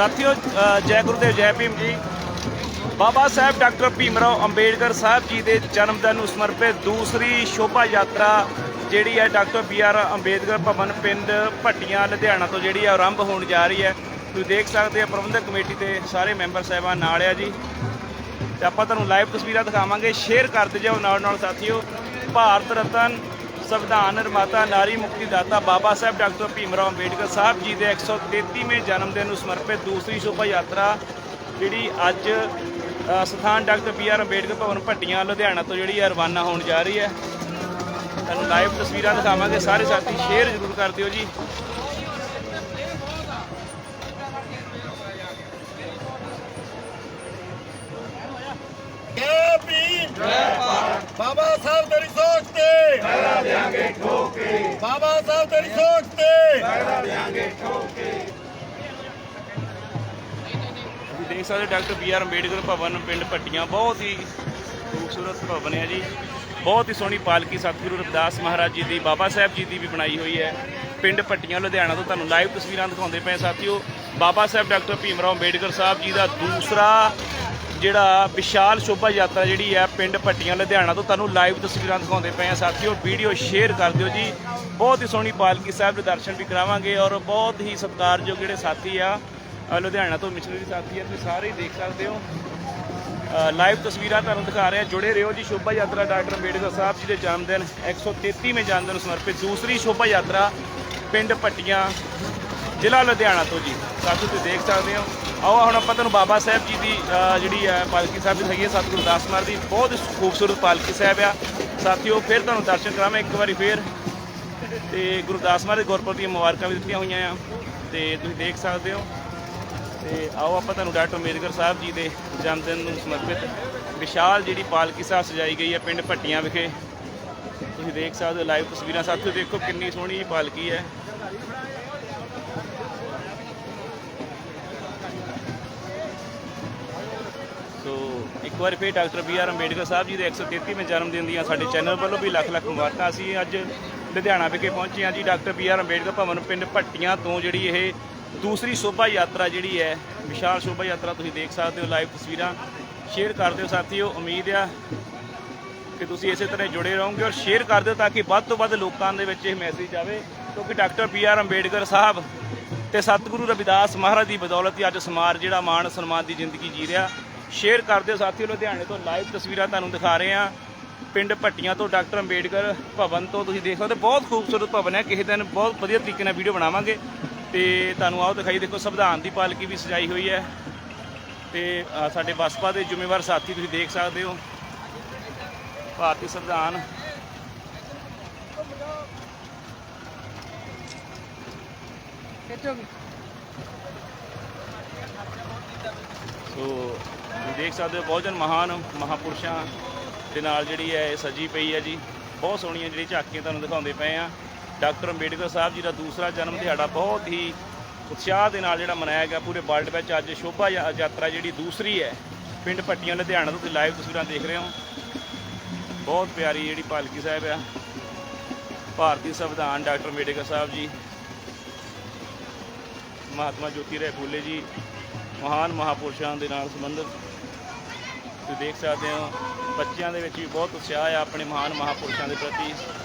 ਸਾਥੀਓ ਜੈ ਗੁਰਦੇਵ ਜੈ ਭੀਮ ਜੀ। ਬਾਬਾ ਸਾਹਿਬ ਡਾਕਟਰ ਭੀਮਰਾਓ ਅੰਬੇਡਕਰ ਸਾਹਿਬ ਜੀ ਦੇ ਜਨਮ ਦਿਨ ਨੂੰ ਸਮਰਪਿਤ ਦੂਸਰੀ ਸ਼ੋਭਾ ਯਾਤਰਾ ਜਿਹੜੀ ਹੈ doctor B R Ambedkar Bhavan ਪਿੰਡ ਭੱਟੀਆਂ, ਲੁਧਿਆਣਾ ਤੋਂ ਜਿਹੜੀ ਹੈ ਆਰੰਭ ਹੋਣ ਜਾ ਰਹੀ ਹੈ। ਤੁਸੀਂ ਦੇਖ ਸਕਦੇ ਹੋ, ਪ੍ਰਬੰਧਕ ਕਮੇਟੀ ਦੇ ਸਾਰੇ ਮੈਂਬਰ ਸਾਹਿਬਾਨ ਨਾਲ ਆ ਜੀ। ਤੇ ਆਪਾਂ ਤੁਹਾਨੂੰ ਲਾਈਵ ਤਸਵੀਰਾਂ ਦਿਖਾਵਾਂਗੇ ਸ਼ੇਅਰ ਕਰਦੇ ਜਾਓ ਨਾਲ ਨਾਲ ਸਾਥੀਓ। ਭਾਰਤ ਰਤਨ ਸੰਵਿਧਾਨ ਨਿਰਮਾਤਾ ਨਾਰੀ ਮੁਕਤੀ ਦਾਤਾ ਬਾਬਾ ਸਾਹਿਬ ਡਾਕਟਰ ਭੀਮਰਾਓ ਅੰਬੇਡਕਰ ਸਾਹਿਬ ਜੀ ਦੇ 133ਵੇਂ ਜਨਮ ਦਿਨ ਨੂੰ ਸਮਰਪਿਤ ਦੂਸਰੀ ਸ਼ੋਭਾ ਯਾਤਰਾ ਜਿਹੜੀ ਅੱਜ ਸਥਾਨ doctor B R Ambedkar Bhavan Bhattian, Ludhiana ਤੋਂ ਜਿਹੜੀ ਹੈ ਰਵਾਨਾ ਹੋਣ ਜਾ ਰਹੀ ਹੈ। ਤੁਹਾਨੂੰ ਲਾਈਵ ਤਸਵੀਰਾਂ ਦਿਖਾਵਾਂਗੇ। ਸਾਰੇ ਸਾਥੀ ਸ਼ੇਅਰ ਜ਼ਰੂਰ ਕਰ ਦਿਓ ਜੀ ਭੀਮ ਜੈ ਭਾਰਤ ਬਾਬਾ ਸਾਹਿਬ ਤੇਰੀ ਸੋਚ ਤੇ ਲਹਿਰਾ ਦੇਾਂਗੇ ਠੋਕ ਕੇ ਬਾਬਾ ਸਾਹਿਬ ਤੇਰੀ ਸੋਚ ਤੇ। ਲਹਿਰਾ ਤੁਸੀਂ ਦੇਖ ਸਕਦੇ ਹੋ doctor B R Ambedkar Bhavan, ਪਿੰਡ ਪੱਟੀਆਂ ਬਹੁਤ ਹੀ ਖੂਬਸੂਰਤ ਭਵਨ ਹੈ ਜੀ। ਬਹੁਤ ਹੀ ਸੋਹਣੀ ਪਾਲਕੀ ਸਤਿਗੁਰੂ ਰਵਿਦਾਸ ਮਹਾਰਾਜ ਜੀ ਦੀ, ਬਾਬਾ ਸਾਹਿਬ ਜੀ ਦੀ ਵੀ ਬਣਾਈ ਹੋਈ ਹੈ। ਪਿੰਡ ਪੱਟੀਆਂ ਲੁਧਿਆਣਾ ਤੋਂ ਤੁਹਾਨੂੰ ਲਾਈਵ ਤਸਵੀਰਾਂ ਦਿਖਾਉਂਦੇ ਪਏ ਸਾਥੀਓ। ਬਾਬਾ ਸਾਹਿਬ, ਡਾਕਟਰ ਭੀਮ ਰਾਓ ਅੰਬੇਡਕਰ ਸਾਹਿਬ ਜੀ ਦਾ ਦੂਸਰਾ ਜਿਹੜਾ ਵਿਸ਼ਾਲ ਸ਼ੋਭਾ ਯਾਤਰਾ ਜਿਹੜੀ ਹੈ ਪਿੰਡ ਪੱਟੀਆਂ ਲੁਧਿਆਣਾ ਤੋਂ ਤੁਹਾਨੂੰ ਲਾਈਵ ਤਸਵੀਰਾਂ ਦਿਖਾਉਂਦੇ ਪਏ ਆ ਸਾਥੀਓ। ਵੀਡੀਓ ਸ਼ੇਅਰ ਕਰ ਦਿਓ ਜੀ। ਬਹੁਤ ਹੀ ਸੋਹਣੀ ਪਾਲਕੀ ਸਾਹਿਬ ਦੇ ਦਰਸ਼ਨ ਵੀ ਕਰਾਵਾਂਗੇ ਔਰ ਬਹੁਤ ਹੀ ਸਤਿਕਾਰਯੋਗ ਜਿਹੜੇ ਸਾਥੀ ਆ ਲੁਧਿਆਣਾ ਤੋਂ ਮਿਸ਼ਨਰੀ ਸਾਥੀ ਆ, ਤੁਸੀਂ ਸਾਰੇ ਦੇਖ ਸਕਦੇ ਹੋ। ਲਾਈਵ ਤਸਵੀਰਾਂ ਤੁਹਾਨੂੰ ਦਿਖਾ ਰਹੇ ਹਾਂ। ਜੁੜੇ ਰਹੋ ਜੀ ਸ਼ੋਭਾ ਯਾਤਰਾ ਡਾਕਟਰ ਅੰਬੇਡਕਰ ਸਾਹਿਬ ਜੀ ਦੇ ਜਨਮ ਦਿਨ 133ਵੇਂ ਜਨਮ ਦਿਨ ਸਮਰਪਿਤ ਦੂਸਰੀ ਸ਼ੋਭਾ ਯਾਤਰਾ ਪਿੰਡ ਪੱਟੀਆਂ ਜ਼ਿਲ੍ਹਾ ਲੁਧਿਆਣਾ ਤੋਂ ਜੀ। ਸਾਥੀ ਤੁਸੀਂ ਦੇਖ ਸਕਦੇ ਹੋ। ਆਓ, ਹੁਣ ਆਪਾਂ ਤੁਹਾਨੂੰ ਬਾਬਾ ਸਾਹਿਬ ਜੀ ਦੀ ਜਿਹੜੀ ਹੈ, ਪਾਲਕੀ ਸਾਹਿਬ ਦੀ ਹੈਗੀ ਹੈ ਸਤਿਗੁਰੂ ਦਾਸ ਮਹਾਰਾਜ ਦੀ। ਬਹੁਤ ਖੂਬਸੂਰਤ ਪਾਲਕੀ ਸਾਹਿਬ ਆ। ਸਾਥੀਓ, ਫਿਰ ਤੁਹਾਨੂੰ ਦਰਸ਼ਨ ਕਰਾਵਾਂ ਇੱਕ ਵਾਰੀ ਫੇਰ। ਤੇ ਗੁਰਦਾਸ ਮਹਾਰਾਜ ਦੇ ਗੁਰਪੁਰਬ ਦੀਆਂ ਮੁਬਾਰਕਾਂ ਵੀ ਦਿੱਤੀਆਂ ਹੋਈਆਂ ਆ। ਤੇ ਤੁਸੀਂ ਦੇਖ ਸਕਦੇ ਹੋ। ਤੇ ਆਓ, ਆਪਾਂ ਤੁਹਾਨੂੰ ਡਾਕਟਰ ਅੰਬੇਦਕਰ ਸਾਹਿਬ ਜੀ ਦੇ ਜਨਮ ਦਿਨ ਨੂੰ ਸਮਰਪਿਤ ਵਿਸ਼ਾਲ ਜਿਹੜੀ ਪਾਲਕੀ ਸਾਹਿਬ ਸਜਾਈ ਗਈ ਹੈ, ਪਿੰਡ ਭੱਟੀਆਂ ਵਿਖੇ। ਤੁਸੀਂ ਦੇਖ ਸਕਦੇ ਹੋ ਲਾਈਵ ਤਸਵੀਰਾਂ। ਸਾਥੀਓ, ਦੇਖੋ ਕਿੰਨੀ ਸੋਹਣੀ ਪਾਲਕੀ ਹੈ। ਸੋ, ਇੱਕ ਵਾਰ ਫੇਰ doctor B R Ambedkar Sahib ji ਦੇ 133ਵੇਂ ਜਨਮ ਦਿਨ ਦੀਆਂ ਸਾਡੇ ਚੈਨਲ ਵੱਲੋਂ ਵੀ ਲੱਖ ਲੱਖ ਮੁਬਾਰਕਾਂ ਅਸੀਂ ਅੱਜ ਲੁਧਿਆਣਾ ਵਿਖੇ ਪਹੁੰਚੇ ਹਾਂ ਜੀ। Doctor B R Ambedkar Bhavan ਪਿੰਡ ਭੱਟੀਆਂ ਤੋਂ ਜਿਹੜੀ ਇਹ ਦੂਸਰੀ ਸ਼ੋਭਾ ਯਾਤਰਾ ਜਿਹੜੀ ਹੈ, ਵਿਸ਼ਾਲ ਸ਼ੋਭਾ ਯਾਤਰਾ ਤੁਸੀਂ ਦੇਖ ਸਕਦੇ ਹੋ, ਲਾਈਵ ਤਸਵੀਰਾਂ ਸ਼ੇਅਰ ਕਰ ਦਿਓ ਸਾਥੀਓ। ਉਮੀਦ ਆ ਕਿ ਤੁਸੀਂ ਇਸੇ ਤਰ੍ਹਾਂ ਜੁੜੇ ਰਹੋਗੇ ਔਰ ਸ਼ੇਅਰ ਕਰ ਦਿਓ ਤਾਂ ਕਿ ਵੱਧ ਤੋਂ ਵੱਧ ਲੋਕਾਂ ਦੇ ਵਿੱਚ ਇਹ ਮੈਸੇਜ ਜਾਵੇ ਕਿਉਂਕਿ doctor B R Ambedkar Sahib ਤੇ ਸਤਿਗੁਰੂ ਰਵਿਦਾਸ ਮਹਾਰਾਜ ਦੀ ਬਦੌਲਤ ਹੀ ਅੱਜ ਸਮਾਜ ਜਿਹੜਾ ਮਾਣ ਸਨਮਾਨ ਦੀ ਜ਼ਿੰਦਗੀ ਜੀ ਰਿਹਾ। ਸ਼ੇਅਰ ਕਰ ਦਿਓ ਸਾਥੀਓ ਲੁਧਿਆਣੇ ਤੋਂ ਲਾਈਵ ਤਸਵੀਰਾਂ ਤੁਹਾਨੂੰ ਦਿਖਾ ਰਹੇ ਹਾਂ। ਪਿੰਡ ਭੱਟੀਆਂ ਤੋਂ ਡਾਕਟਰ ਅੰਬੇਡਕਰ ਭਵਨ ਤੋਂ ਤੁਸੀਂ ਦੇਖ ਸਕਦੇ ਹੋ, ਬਹੁਤ ਖੂਬਸੂਰਤ ਭਵਨ ਹੈ। ਕਿਸੇ ਦਿਨ ਬਹੁਤ ਵਧੀਆ ਤਰੀਕੇ ਨਾਲ ਵੀਡੀਓ ਬਣਾਵਾਂਗੇ। ਤੇ ਤੁਹਾਨੂੰ ਆਓ ਦਿਖਾਈ ਦੇਖੋ ਸੰਵਿਧਾਨ ਦੀ ਪਾਲਕੀ ਵੀ ਸਜਾਈ ਹੋਈ ਹੈ। ਤੇ ਸਾਡੇ ਬਸਪਾ ਦੇ ਜ਼ਿੰਮੇਵਾਰ ਸਾਥੀ ਤੁਸੀਂ ਦੇਖ ਸਕਦੇ ਹੋ। ਭਾਰਤੀ ਸੰਵਿਧਾਨ। ਸੋ ਦੇਖ ਸਕਦੇ ਹੋ ਬਹੁਜਨ ਮਹਾਨ ਮਹਾਪੁਰਸ਼ਾਂ ਦੇ ਨਾਲ ਜਿਹੜੀ ਹੈ ਇਹ ਸਜੀ ਪਈ ਹੈ ਜੀ। ਬਹੁਤ ਸੋਹਣੀਆਂ ਜਿਹੜੀ ਝਾਕੀਆਂ ਤੁਹਾਨੂੰ ਦਿਖਾਉਂਦੇ ਪਏ ਆ ਡਾਕਟਰ ਅੰਬੇਡਕਰ ਸਾਹਿਬ ਜੀ ਦਾ ਦੂਸਰਾ ਜਨਮ ਦਿਹਾੜਾ ਬਹੁਤ ਹੀ ਉਤਸ਼ਾਹ ਦੇ ਨਾਲ ਜਿਹੜਾ ਮਨਾਇਆ ਗਿਆ ਪੂਰੇ ਵਰਲਡ ਵਿੱਚ। ਅੱਜ ਸ਼ੋਭਾ ਯਾ- ਯਾਤਰਾ ਜਿਹੜੀ ਦੂਸਰੀ ਹੈ, ਪਿੰਡ ਪੱਟੀਆਂ ਲੁਧਿਆਣਾ ਤੋਂ ਤੁਸੀਂ ਲਾਈਵ ਤਸਵੀਰਾਂ ਦੇਖ ਰਹੇ ਹੋ। ਬਹੁਤ ਪਿਆਰੀ ਜਿਹੜੀ ਪਾਲਕੀ ਸਾਹਿਬ ਆ। ਭਾਰਤੀ ਸੰਵਿਧਾਨ ਡਾਕਟਰ ਅੰਬੇਡਕਰ ਸਾਹਿਬ ਜੀ। ਮਹਾਤਮਾ ਜੋਤੀ ਰਾਏ ਫੂਲੇ ਜੀ। ਮਹਾਨ ਮਹਾਪੁਰਸ਼ਾਂ ਦੇ ਨਾਲ ਸੰਬੰਧਿਤ ਤੁਸੀਂ ਦੇਖ ਸਕਦੇ ਹੋ, ਬੱਚਿਆਂ ਦੇ ਵਿੱਚ ਵੀ ਬਹੁਤ ਉਤਸ਼ਾਹ ਆ ਆਪਣੇ ਮਹਾਨ ਮਹਾਪੁਰਸ਼ਾਂ ਦੇ ਪ੍ਰਤੀ।